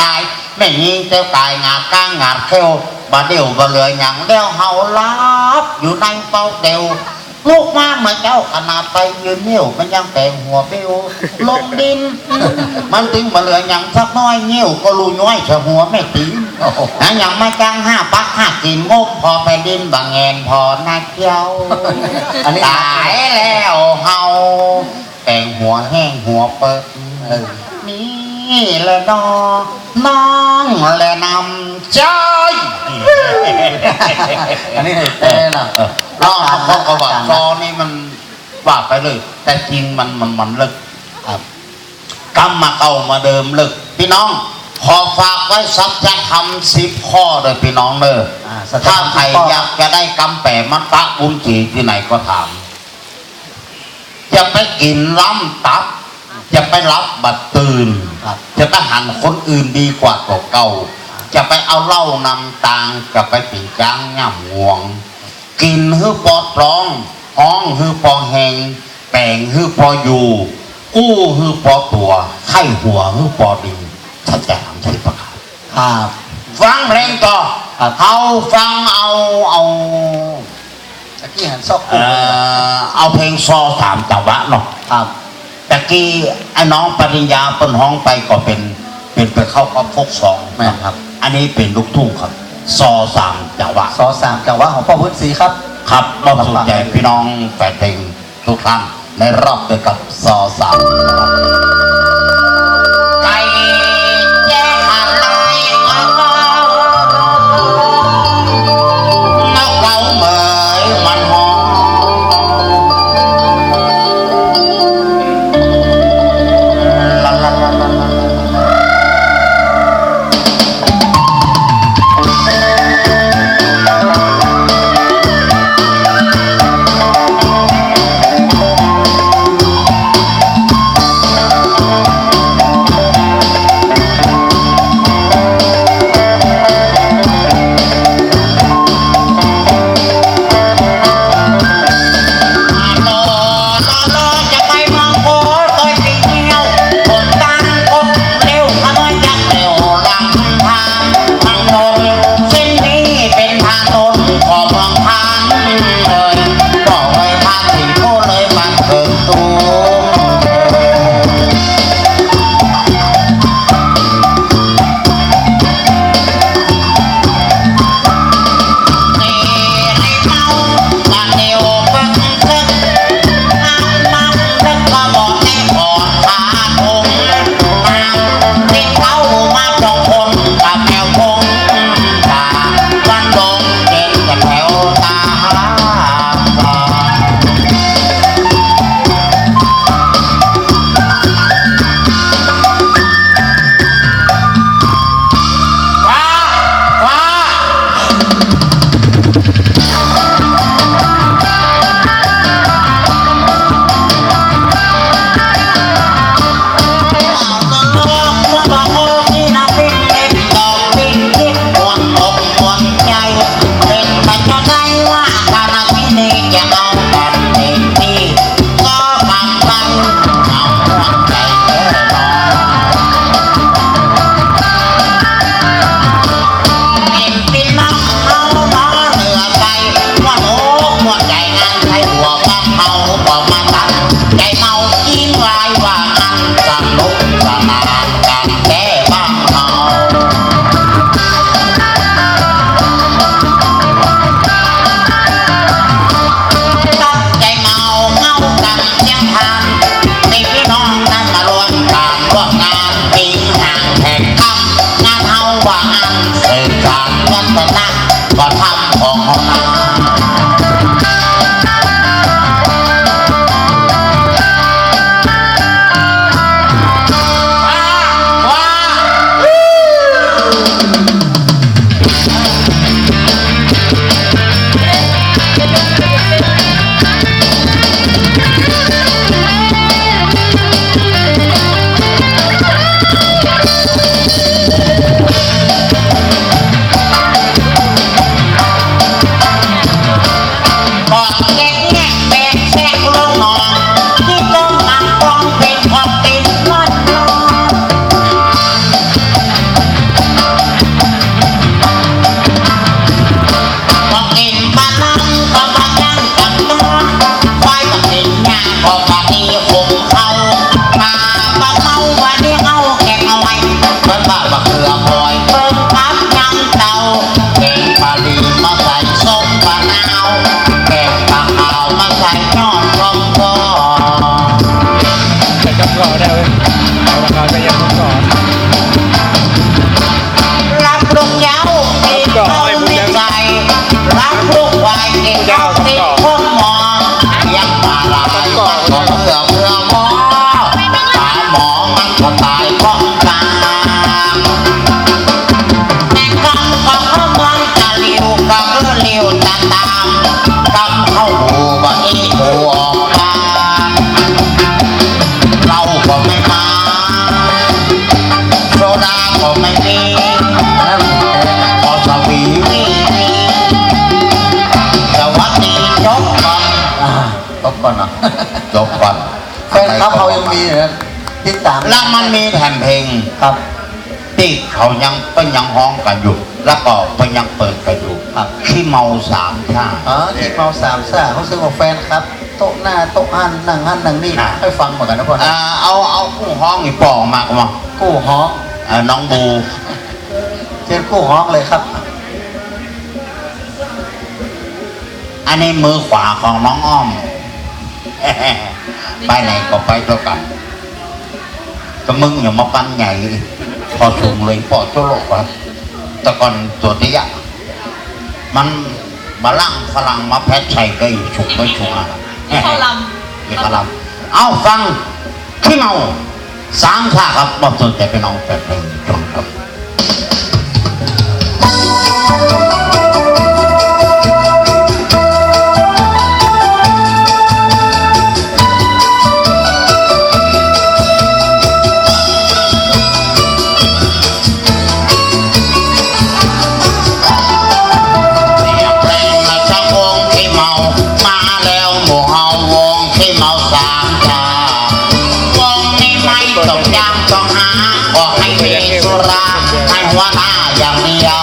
ลายไม่มีเจ้ากายงาก้างงาเข้วบาเดียวบาเหลืออย่างเดียวเฮาลับอยู่ในเป้าเดียวลูกมาเหมือนเจ้าขนาดไปยืนเหี่ยวมันยังแต่งหัวเปิ้วลงดิน มันถึงบาเหลืออย่างสักน้อยเหี่ยวก็รูย้อยเฉหัวไม่ตีนนะอย่างมาจ้างห้าปักห้ากินงบพอไปดินบางแงนพอนาเจ้าอันนี้ตายแล้วเฮาแต่งหัวแห้งหัวเปิดเออ นี่แหละน้องน้องแหละนำใจอันนี้ให้แต่น่ะเออร้องเขาก็ว่าซอนี่มันว่าไปเลย แต่จริงมันมันมันเลิกครับกรรมมาเก่ามาเดิมเลิกพี่น้องขอฝากไว้สักจะทำสิบข้อเลยพี่น้องเนอะอ่าสัจธรถ้ารมใครข้ออยากจะได้กำแปะมันปะบุญจีที่ไหนก็ถาม จะไปกินล้ำตับ จะไปรับบัตรตื่นครับจะไปหันคนอื่นดีกว่าเก่าๆจะไปเอาเหล้านำตางจะไปปิ่นจ้างง่ำงวง กินฮือปอดร้องห้องฮือปอแหงแปลงฮือปออยู่ กู้ฮือปอตัวไข้หัวฮือปอดินชัดแจ๋มใช่ประกาศครับฟังเพลงต่อครับเอาฟังเอาเอาตะกี้หันซอกเอ่อเอาเพลงซอสามจังหวะเนาะครับ ตะกี้ไอ้น้องปริญญาเปิ้นห้องไปก็เป็น เป็นไปเข้ากับพกสองแม่นครับ อันนี้เป็นลูกทุ่งครับซอสามจังหวะซอสามจังหวะของพ่อพุทธศรีครับ ครับมอบสุดใจพี่น้องแฟนเพลงทุกท่านในรอบเดียวกับซอสามนะครับ ก็ทำของ ก่อนเนาะจบก่อนแฟนครับเขายังมีอยู่นะติดตามแล้วมันมีแผ่นเพลงครับที่เขายังเป็นยังห้องกันอยู่ แล้วก็เป็นยังเปิดกันอยู่ครับที่เมาสามชาติอ๋อที่เมาสามซ่าเขาซื้อของแฟนครับโต๊ะหน้าโต๊ะหันนั่งหันนั่งนี่อ่าให้ฟังเหมือนกันนะพ่อนะอ่าเอาเอาผู้ห้องอีปองมากมากู้ฮ้องอ่าน้องบูเชิญกู้ฮ้องเลยครับ อันนี้มือขวาของน้องอ้อม ไปไหนก็ไปเท่ากันก็มึงอย่ามาปั้นใหญ่พอชุงเลยพอโจโลกวะแต่ก่อนตัวเตี้ยมันมาล่างฝรั่งมาแพทใส่ก็อีฉุกไม่ฉุกอะเขาลนี่เขาลำเอาฟังขี้เมาสามชาครับบอกสนใจไปน้องแฟนเพลงจงครับ วห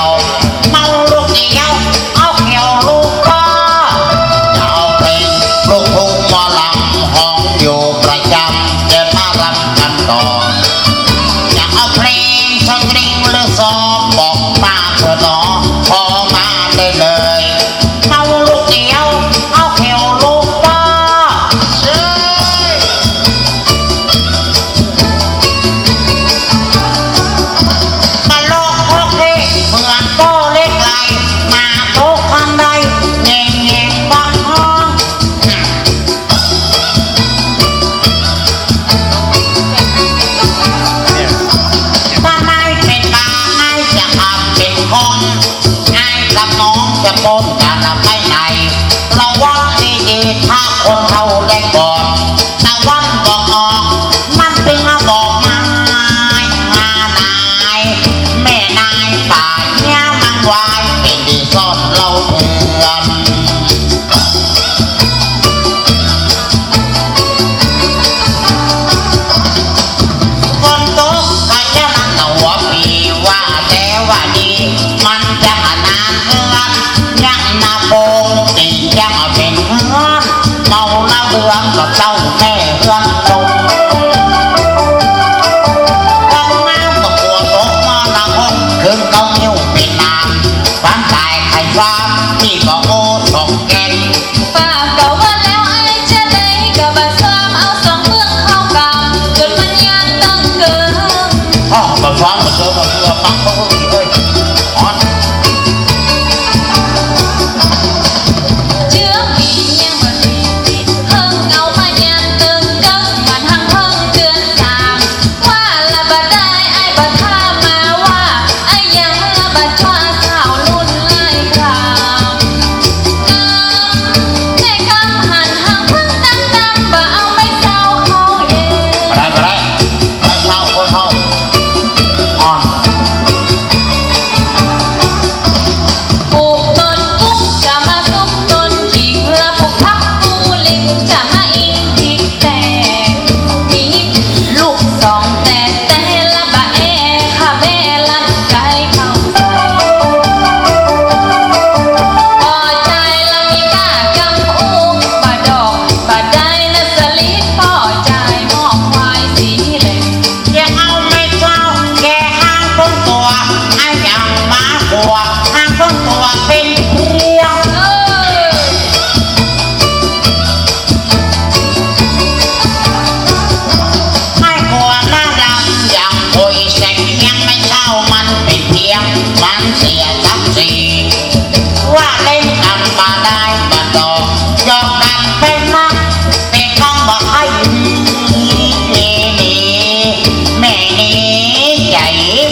น้องจะปนกันไปไหนระวังดีๆถ้าคนเขาได้ก่อน มาแ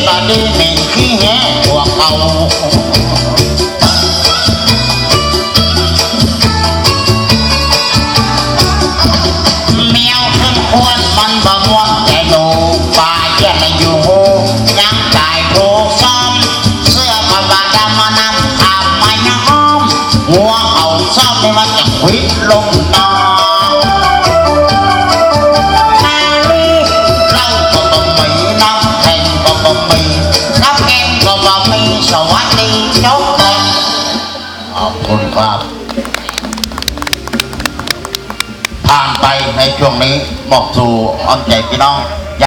ตาดีเหม็นขี้แงหวกเอาแมวขึ้นควรมันบะม่งแต่โปลาแย่ไม่ยู่ยังตาโกซอมเสื้อผ้าบาดามานำอาบมายังหัวเอาซ้อมไม่ว่าจะควิดลงนอน คุณครับ ผ่านไปในช่วงนี้บอกสู่อ้อมใจพี่น้อง